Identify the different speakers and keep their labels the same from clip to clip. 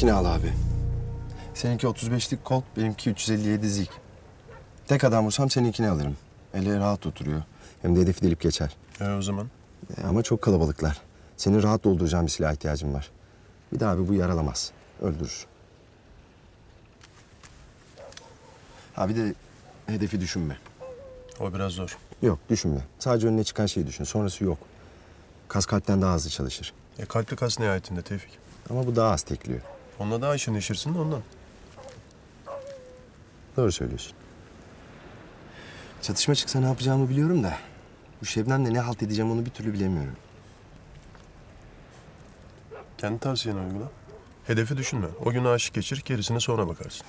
Speaker 1: Seninkini al abi. Seninki 35'lik Colt, benimki 357 Zik. Tek adam vursam seninkini alırım. Eli rahat oturuyor. Hem de hedefi delip geçer.
Speaker 2: E o zaman?
Speaker 1: E, ama çok kalabalıklar. Senin rahat dolduracağın bir silaha ihtiyacın var. Bir daha abi bu yaralamaz. Öldürür. Ha bir de hedefi düşünme.
Speaker 2: O biraz zor.
Speaker 1: Yok düşünme. Sadece önüne çıkan şeyi düşün. Sonrası yok. Kas kalpten daha hızlı çalışır.
Speaker 2: E kalpli kas nihayetinde Tevfik.
Speaker 1: Ama bu daha az tekliyor.
Speaker 2: Onunla daha işin neşirsin de ondan.
Speaker 1: Doğru söylüyorsun. Çatışma çıksa ne yapacağımı biliyorum da... ...bu Şebnem'le ne halt edeceğim onu bir türlü bilemiyorum.
Speaker 2: Kendi tavsiyeni uygula. Hedefi düşünme. O günü aşık geçir, gerisine sonra bakarsın.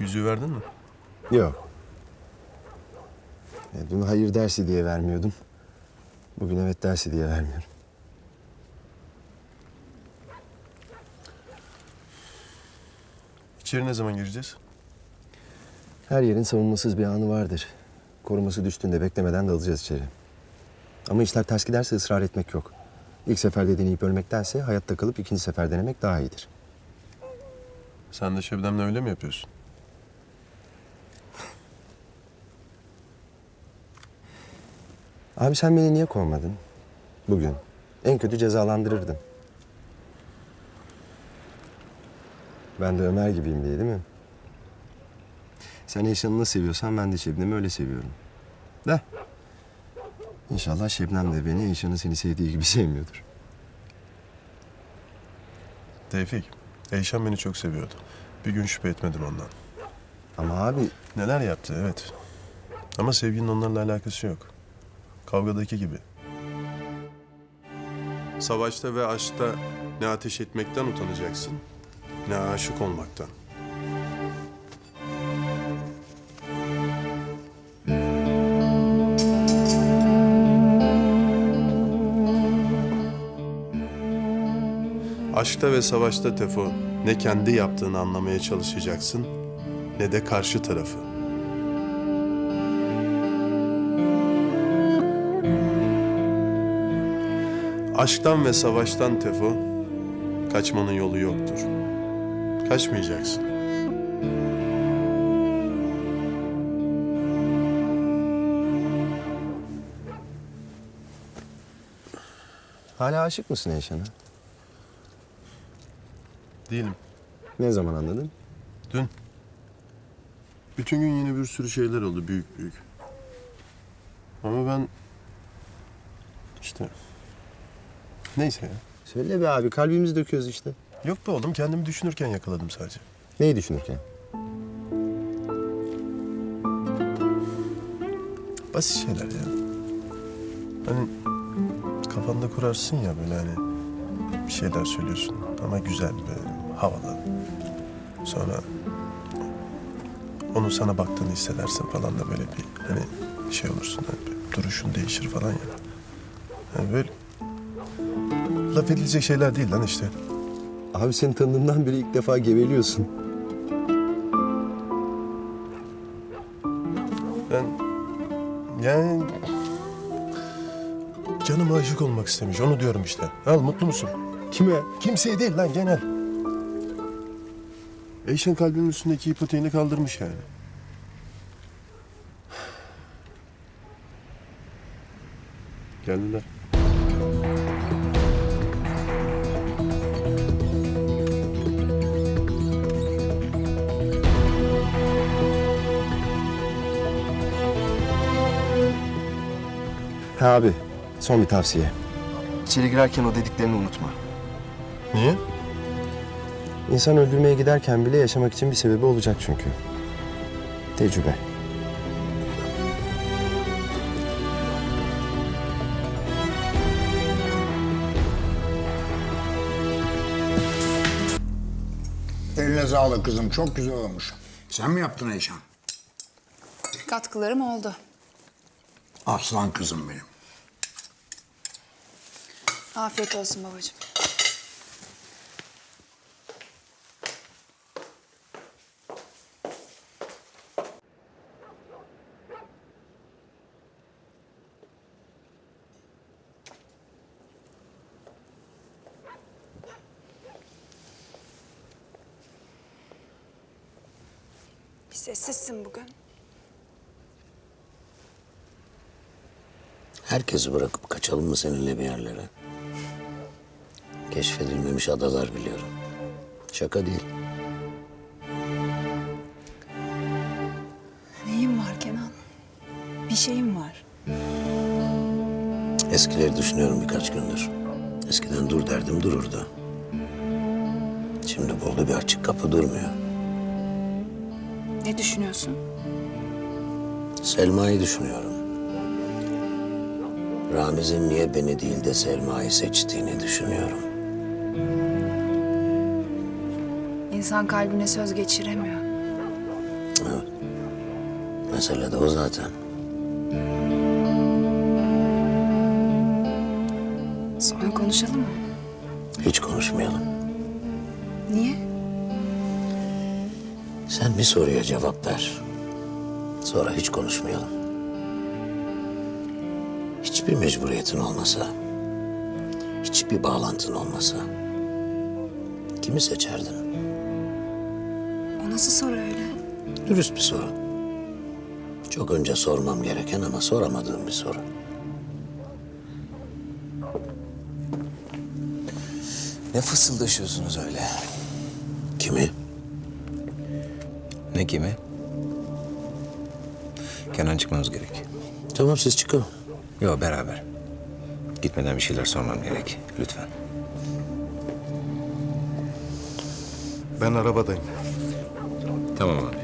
Speaker 2: Yüzüğü verdin mi?
Speaker 1: Yok. E, dün hayır dersi diye vermiyordum. Bugün evet dersi diye vermiyorum.
Speaker 2: İçeri ne zaman gireceğiz?
Speaker 1: Her yerin savunmasız bir anı vardır. Koruması düştüğünde beklemeden dalacağız içeri. Ama işler ters giderse ısrar etmek yok. İlk seferde deneyip ölmektense hayatta kalıp ikinci sefer denemek daha iyidir.
Speaker 2: Sen de Şebnem'le öyle mi yapıyorsun?
Speaker 1: Abi sen beni niye kovmadın? Bugün. En kötü cezalandırırdın. Ben de Ömer gibiyim diye değil mi? Sen Eşan'ı nasıl seviyorsan ben de Şebnem'i öyle seviyorum. De. İnşallah Şebnem de beni Eşan'ın seni sevdiği gibi sevmiyordur.
Speaker 2: Tevfik, Eyşan beni çok seviyordu. Bir gün şüphe etmedim ondan.
Speaker 1: Ama abi
Speaker 2: Neler yaptı, evet. Ama sevginin onlarla alakası yok. Kavgadaki gibi. Savaşta ve aşkta ne ateş etmekten utanacaksın, ne aşık olmaktan. Aşkta ve savaşta Tefo ne kendi yaptığını anlamaya çalışacaksın ne de karşı tarafı. Aşktan ve savaştan Tefo kaçmanın yolu yoktur. Kaçmayacaksın.
Speaker 1: hala aşık mısın Eşan'a?
Speaker 2: Değilim.
Speaker 1: Ne zaman anladın?
Speaker 2: Dün. Bütün gün yine bir sürü şeyler oldu büyük büyük. Ama ben işte neyse ya.
Speaker 1: Söyle be abi kalbimizi döküyoruz işte.
Speaker 2: Yok be oğlum kendimi düşünürken yakaladım sadece.
Speaker 1: Neyi düşünürken?
Speaker 2: Basit şeyler ya. Hani kafanda kurarsın ya böyle hani bir şeyler söylüyorsun ama güzel böyle havalı. Sonra onun sana baktığını hissedersin falan da böyle bir hani şey olursun hani bir duruşun değişir falan ya. Yani böyle laf edilecek şeyler değil lan işte.
Speaker 1: Abi seni tanıdığımdan beri ilk defa geveliyorsun.
Speaker 2: Ben yani canım aşık olmak istemiş onu diyorum işte. Al mutlu musun?
Speaker 1: Kime?
Speaker 2: Kimseye değil lan genel. Eyşan kalbimin üstündeki ipoteğini kaldırmış yani. Geldiler.
Speaker 1: Ha abi son bir tavsiye. İçeri girerken o dediklerini unutma.
Speaker 2: Niye?
Speaker 1: İnsan öldürmeye giderken bile yaşamak için bir sebebi olacak çünkü. Tecrübe.
Speaker 3: Eline sağlık kızım. Çok güzel olmuş. Sen mi yaptın Eyşan?
Speaker 4: Katkılarım oldu.
Speaker 3: Aslan kızım benim.
Speaker 4: Afiyet olsun babacığım. Bir sessizsin bugün.
Speaker 5: Herkesi bırakıp kaçalım mı seninle bir yerlere? Keşfedilmemiş adalar biliyorum. Şaka değil.
Speaker 4: Neyim var Kenan? Bir şeyim var.
Speaker 5: Eskileri düşünüyorum birkaç gündür. Eskiden dur derdim dururdu. Şimdi buldu bir açık kapı durmuyor.
Speaker 4: Ne düşünüyorsun?
Speaker 5: Selma'yı düşünüyorum. Ramiz'in niye beni değil de Selma'yı seçtiğini düşünüyorum.
Speaker 4: İnsan kalbine söz geçiremiyor.
Speaker 5: Evet. Mesele de o zaten.
Speaker 4: Sonra konuşalım mı?
Speaker 5: Hiç konuşmayalım.
Speaker 4: Niye?
Speaker 5: Sen bir soruya cevap ver. Sonra hiç konuşmayalım. Hiçbir mecburiyetin olmasa, hiçbir bağlantın olmasa kimi seçerdin?
Speaker 4: O nasıl soru öyle?
Speaker 5: Dürüst bir soru. Çok önce sormam gereken ama soramadığım bir soru.
Speaker 6: Ne fısıldaşıyorsunuz öyle?
Speaker 5: Kimi?
Speaker 6: Ne kimi? Kenan çıkmamız gerek.
Speaker 5: Tamam siz çıkın.
Speaker 6: Yok beraber. Gitmeden bir şeyler sormam gerek. Lütfen.
Speaker 2: Ben arabadayım.
Speaker 6: Tamam abi.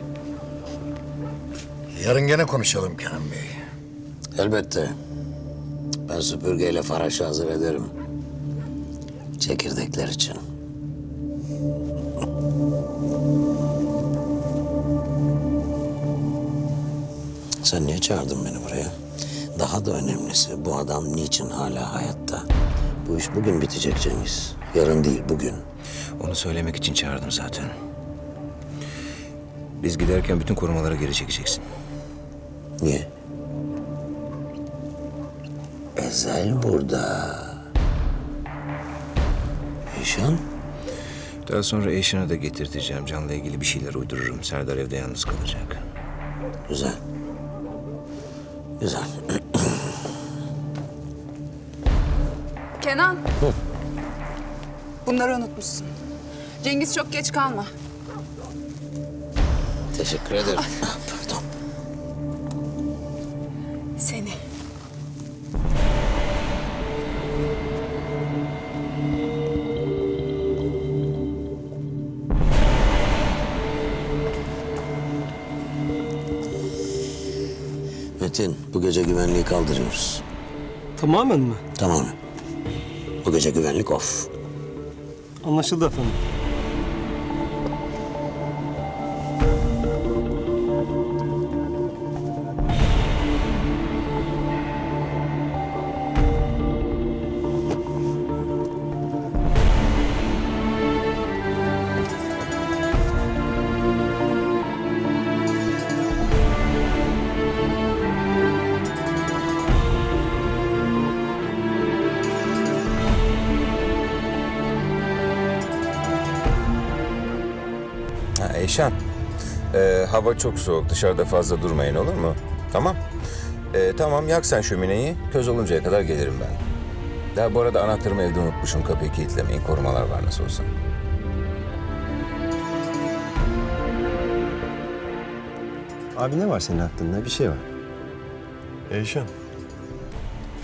Speaker 3: Yarın gene konuşalım Kenan Bey.
Speaker 5: Elbette. Ben süpürgeyle faraşı hazır ederim. Çekirdekler için. Sen niye çağırdın beni buraya? Daha da önemlisi bu adam niçin hala hayatta? Bu iş bugün bitecek Cengiz. Yarın değil bugün.
Speaker 6: Onu söylemek için çağırdım zaten. Biz giderken bütün korumaları geri çekeceksin.
Speaker 5: Niye? Ezel burada. Eşan?
Speaker 6: Daha sonra Eşan'ı da getirteceğim. Can'la ilgili bir şeyler uydururum. Serdar evde yalnız kalacak.
Speaker 5: Güzel. Güzel.
Speaker 4: Kenan. Bunları unutmuşsun. Cengiz çok geç kalma.
Speaker 5: Teşekkür ederim. Ah, Pardon.
Speaker 4: Seni.
Speaker 5: Metin, bu gece güvenliği kaldırıyoruz.
Speaker 7: Tamamen mi?
Speaker 5: Tamam. Bu gece güvenlik off.
Speaker 7: Anlaşıldı efendim.
Speaker 8: Eyşan, ee, hava çok soğuk. Dışarıda fazla durmayın olur mu? Tamam. Ee, tamam, yak sen şömineyi. Köz oluncaya kadar gelirim ben. Ya bu arada anahtarımı evde unutmuşum. Kapıyı kilitlemeyin. Korumalar var nasıl olsa.
Speaker 1: Abi ne var senin aklında? Bir şey var.
Speaker 2: Eyşan.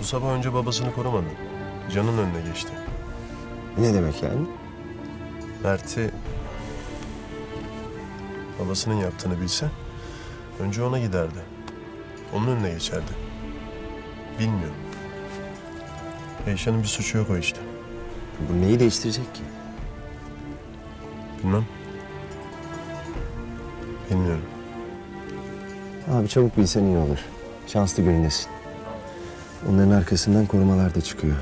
Speaker 2: Bu sabah önce babasını korumadı. Canın önüne geçti.
Speaker 1: Ne demek yani?
Speaker 2: Mert'i babasının yaptığını bilse önce ona giderdi. Onun önüne geçerdi. Bilmiyorum. Eyşan'ın bir suçu yok o işte.
Speaker 1: Bu neyi değiştirecek ki?
Speaker 2: Bilmem. Bilmiyorum.
Speaker 1: Abi çabuk bilsen iyi olur. Şanslı günündesin. Onların arkasından korumalar da çıkıyor.